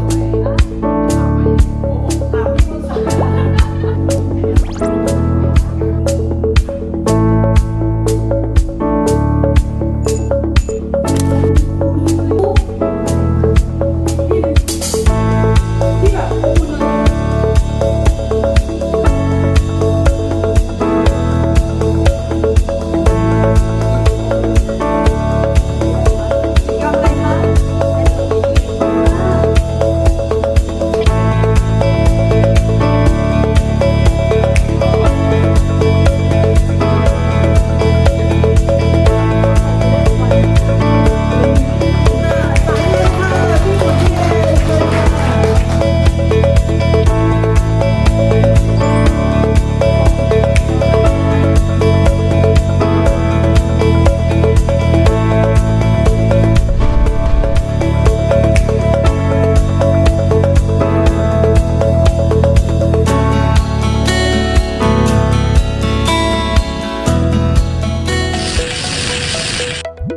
away.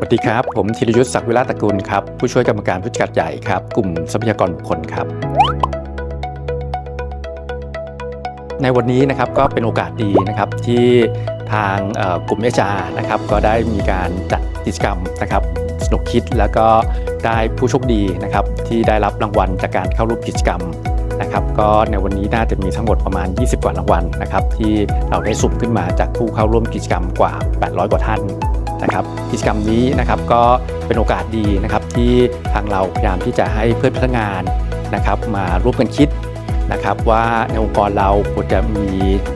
วัสดีครับ ผมธีรยุทธศักดิ์วิราตระกูลครับ ผู้ช่วยกรรมการผู้จัดการใหญ่ครับ กลุ่มทรัพยากรบุคคลครับ ในวันนี้นะครับก็เป็นโอกาสดีนะครับที่ทางกลุ่มเอชานะครับก็ได้มีการจัดกิจกรรมนะครับสนุกคิดแล้วก็ได้ผู้โชคดีนะครับที่ได้รับรางวัลจากการเข้าร่วมกิจกรรม นะครับก็ในวันนี้น่าจะมีทั้งหมดประมาณ 20 กว่ารางวัลนะครับที่เราได้สุ่มขึ้นมาจากผู้เข้าร่วมกิจกรรมกว่า 800 กว่าท่านนะครับกิจกรรมนี้นะครับก็เป็นโอกาสดีนะครับที่ทางเราพยายามที่จะให้เพื่อนพนักงานนะครับมาร่วมกันคิด นะครับว่าในองค์กรเราควรจะมี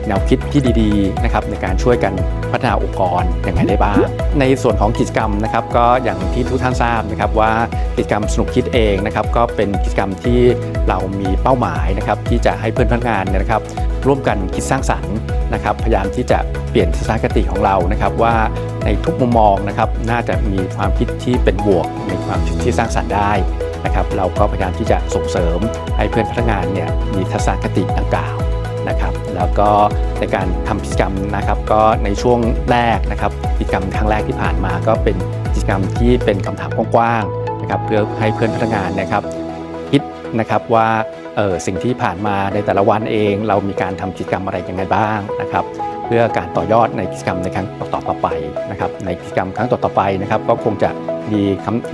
แนวคิดที่ดีๆนะครับในการช่วยกันพัฒนาองค์กรอยังไงได้บ้าง ในส่วนของกิจกรรมนะครับก็อย่างที่ทุกท่านทราบนะครับว่ากิจกรรมสนุกคิดเองนะครับก็เป็นกิจกรรมที่เรามีเป้าหมายนะครับที่จะให้เพื่อนพนักงานเนี่ยนะครับ ร่วมกันคิดสร้างสรรค์นะครับพยายามที่จะเปลี่ยนทัศนคติของเรานะครับว่าในทุกมุมมองนะครับน่าจะมีความคิดที่เป็นบวกมีความคิดที่สร้างสรรค์ได้ นะครับเราก็พยายามที่จะส่งเสริมให้เพื่อนพนักงานเนี่ยมีทัศนคติดังกล่าวนะครับแล้วก็ในการทำกิจกรรมนะครับก็ในช่วงแรกนะครับกิจกรรมครั้งแรกที่ผ่านมาก็เป็นกิจกรรมที่เป็นคำถามกว้างๆนะครับเพื่อให้เพื่อนพนักงานนะครับคิดนะครับว่าสิ่งที่ผ่านมาในแต่ละวันเอง เรามีการทำกิจกรรมอะไรยังไงบ้างนะครับ เพื่อการต่อยอดในกิจกรรมในครั้งต่อๆไปนะครับในกิจกรรมครั้งต่อๆไปนะครับ ก็คงจะมี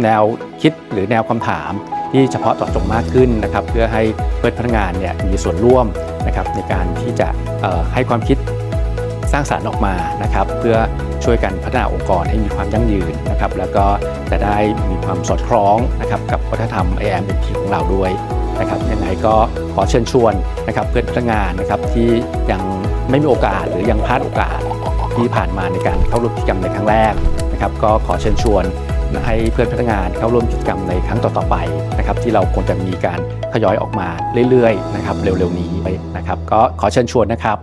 แนวคิดหรือแนวคำถามที่เฉพาะเจาะจงมากขึ้นนะครับ เพื่อให้เพื่อนพนักงานเนี่ยมีส่วนร่วมนะครับในการที่จะให้ความคิดสร้างสารรค์ออกมานะครับ เพื่อช่วยกันพัฒนาองค์กรให้มีความยั่งยืนนะครับ แล้วก็จะได้มีความสอดคล้องนะครับกับวัฒนธรรม IMT ของเราด้วย นะครับยังไงก็ขอเชิญชวนนะครับเพื่อนพนักงานนะครับที่ยังไม่มีโอกาสหรือยังพลาดโอกาสที่ผ่านมาในการเข้าร่วมกิจกรรมในครั้งแรกนะครับ ก็ขอเชิญชวนให้เพื่อนพนักงานเข้าร่วมกิจกรรมในครั้งต่อๆไปนะครับที่เราควรจะมีการทยอยออกมาเรื่อยๆนะครับเร็วๆนี้นะครับ ก็ขอเชิญชวนนะครับ